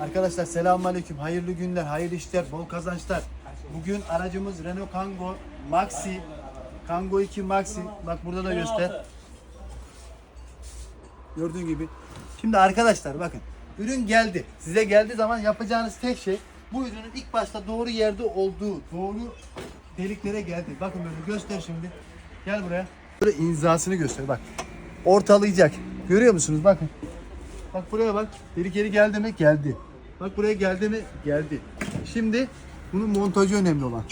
Arkadaşlar selamünaleyküm. Hayırlı günler, hayırlı işler, bol kazançlar. Bugün aracımız Renault Kangoo Maxi. Kangoo 2 Maxi. Bak burada da göster. Gördüğün gibi. Şimdi arkadaşlar bakın. Ürün geldi. Size geldiği zaman yapacağınız tek şey bu ürünün ilk başta doğru yerde olduğu, doğru deliklere geldi. Bakın böyle göster şimdi. Gel buraya. Böyle imzasını göster bak. Ortalayacak. Görüyor musunuz? Bakın. Bak buraya bak. Delik yeri geldi mi? Geldi. Bak buraya geldi mi? Geldi. Şimdi bunun montajı önemli olan.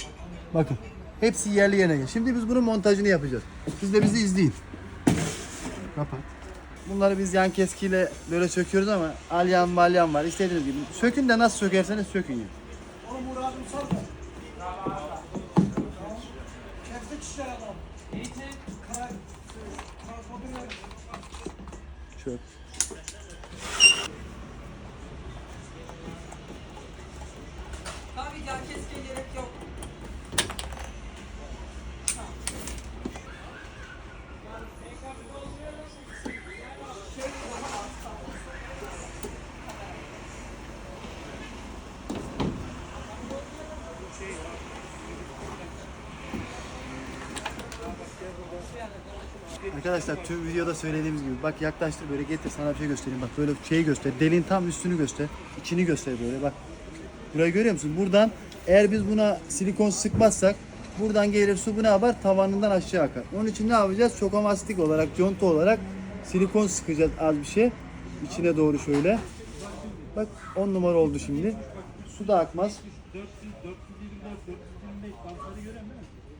Bakın. Hepsi yerli yerine. Şimdi biz bunun montajını yapacağız. Siz de bizi izleyin. Kapat. Bunları biz yan keskiyle böyle söküyoruz ama alyan malyan var. İstediğiniz gibi. Sökün de nasıl sökerseniz sökün ya. Çöp. Arkadaşlar tüm videoda söylediğimiz gibi bak yaklaştır böyle getir sana bir şey göstereyim. Bak böyle şeyi göster deliğin tam üstünü göster içini göster böyle bak. Burayı görüyor musun? Buradan eğer biz buna silikon sıkmazsak buradan gelir su bu ne yapar? Tavanından aşağı akar. Onun için ne yapacağız? Çokomastik olarak conta olarak silikon sıkacağız az bir şey. İçine doğru şöyle. Bak 10 numara oldu şimdi. Su da akmaz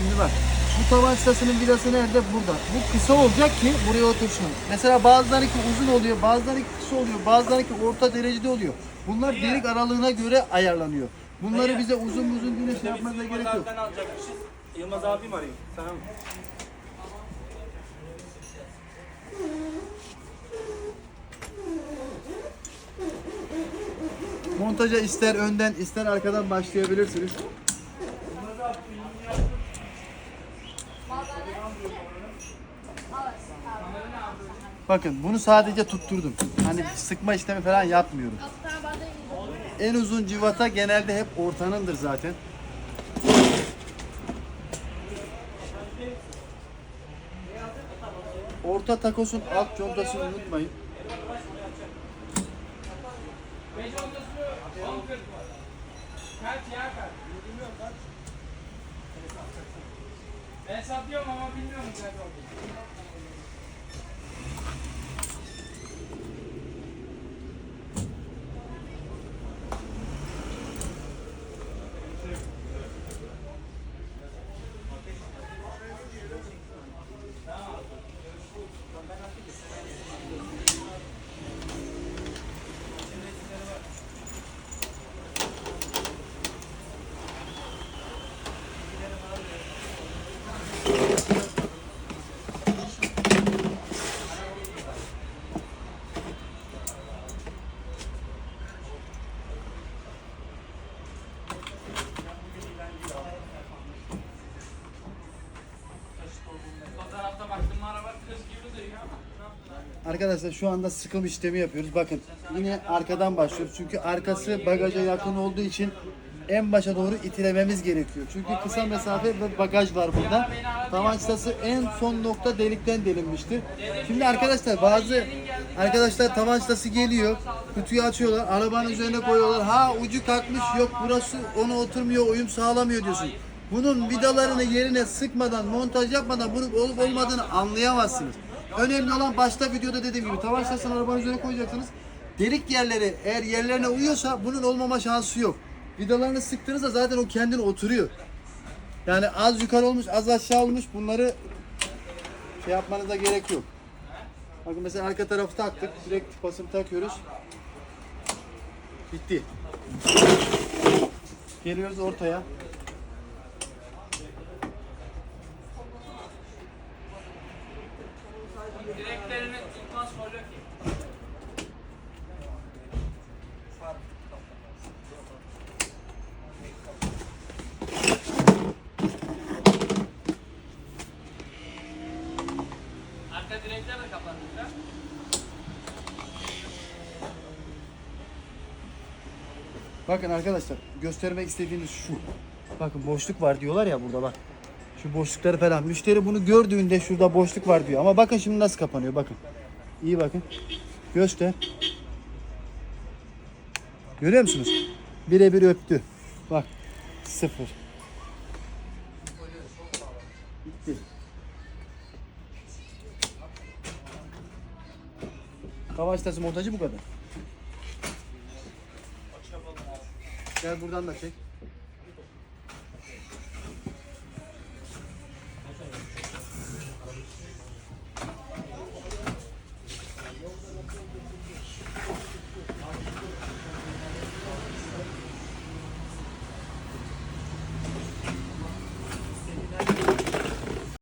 Şimdi bak bu tavan çıtasının vidası nerede? Burada. Bu kısa olacak ki buraya otursun. Mesela bazılarınki uzun oluyor, bazılarınki kısa oluyor, bazılarınki orta derecede oluyor. Bunlar delik aralığına göre ayarlanıyor. Bunları bize uzun uzun güne şey yapmanıza gerek yok. Alacakmışız. Yılmaz abim arayayım. Tamam. Montaja ister önden ister arkadan başlayabilirsiniz. Bakın bunu sadece tutturdum. Hani sıkma işlemi falan yapmıyorum. En uzun civata genelde hep ortanındır zaten. Orta takosun alt contasını unutmayın. Kaç ya kaç? Ben satıyorum ama bilmiyorum kaç oldu. Arkadaşlar şu anda sıkım işlemi yapıyoruz. Bakın yine arkadan başlıyoruz. Çünkü arkası bagaja yakın olduğu için en başa doğru itilememiz gerekiyor. Çünkü kısa mesafe ve bagaj var burada. Tavan çıtası en son nokta delikten delinmiştir. Şimdi arkadaşlar bazı arkadaşlar tavan çıtası geliyor. Kutuyu açıyorlar. Arabanın üzerine koyuyorlar. Ha ucu kalkmış yok burası ona oturmuyor uyum sağlamıyor diyorsun. Bunun vidalarını yerine sıkmadan, montaj yapmadan bunun olup olmadığını anlayamazsınız. Önemli olan başta videoda dediğim gibi tavan şasını arabanın üzerine koyacaksınız. Delik yerleri eğer yerlerine uyuyorsa bunun olmama şansı yok. Vidalarını sıktığınızda zaten o kendine oturuyor. Yani az yukarı olmuş, az aşağı olmuş bunları şey yapmanıza gerek yok. Bakın mesela arka tarafı taktık. Direkt tıpasını takıyoruz. Bitti. Geliyoruz ortaya. Arka direkler de kapatmışlar. Bakın arkadaşlar göstermek istediğimiz şu. Bakın boşluk var diyorlar ya burada bak. Şu boşlukları falan. Müşteri bunu gördüğünde şurada boşluk var diyor. Ama bakın şimdi nasıl kapanıyor bakın. İyi bakın. Göster. Görüyor musunuz? Birebir öptü. Bak. Sıfır. Kavaç tası montajı bu kadar. Gel buradan da çek.